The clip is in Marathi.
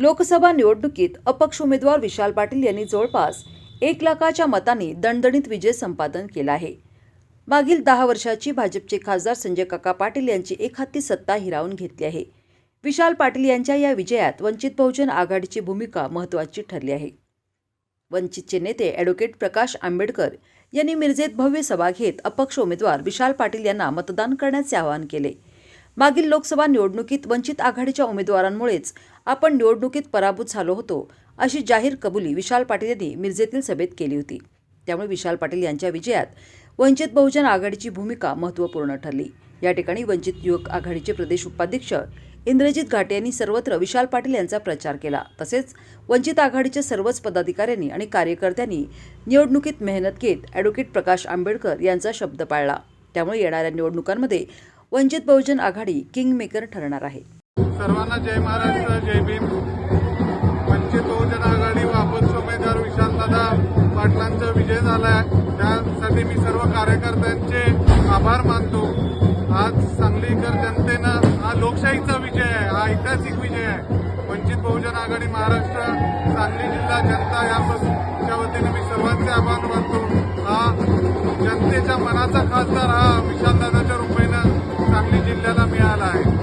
लोकसभा निवडणुकीत अपक्ष उमेदवार विशाल पाटील यांनी जवळपास एक लाखाच्या मतांनी दणदणीत विजय संपादन केला आहे. मागील दहा वर्षाची भाजपचे खासदार संजय काका पाटील यांची एकहाती सत्ता हिरावून घेतली आहे. विशाल पाटील यांच्या या विजयात वंचित बहुजन आघाडीची भूमिका महत्त्वाची ठरली आहे. वंचितचे नेते ॲडव्होकेट प्रकाश आंबेडकर यांनी मिरजेत भव्य सभा घेत अपक्ष उमेदवार विशाल पाटील यांना मतदान करण्याचे आवाहन केले. मागील लोकसभा निवडणुकीत वंचित आघाडीच्या उमेदवारांमुळेच आपण निवडणुकीत पराभूत झालो होतो अशी जाहीर कबुली विशाल पाटील यांनी मिरजेतील सभेत केली होती. त्यामुळे विशाल पाटील यांच्या विजयात वंचित बहुजन आघाडीची भूमिका महत्त्वपूर्ण ठरली. या ठिकाणी वंचित युवक आघाडीचे प्रदेश उपाध्यक्ष इंद्रजित घाटे यांनी सर्वत्र विशाल पाटील यांचा प्रचार केला. तसेच वंचित आघाडीच्या सर्वच पदाधिकाऱ्यांनी आणि कार्यकर्त्यांनी निवडणुकीत मेहनत घेत ॲडव्होकेट प्रकाश आंबेडकर यांचा शब्द पाळला. त्यामुळे येणाऱ्या निवडणुकांमध्ये वंचित बहुजन आघाडी किंग मेकर ठरणार आहे. सर्वांना जय महाराष्ट्र जय भीम. वंचित बहुजन आघाडी व अपक्ष उमेदवार विशालदादा पाटलांचा विजय झाला आहे त्यासाठी मी सर्व कार्यकर्त्यांचे आभार मानतो. आज सांगलीकर जनतेनं हा लोकशाहीचा विजय आहे हा ऐतिहासिक विजय आहे. वंचित बहुजन आघाडी महाराष्ट्र सांगली जिल्हा जनता यापासूनच्या वतीने मी सर्वांचे आभार मानतो. हा जनतेच्या मनाचा खासदार हा विशालदादाच्या जिल्ह्याला मिळाला आहे.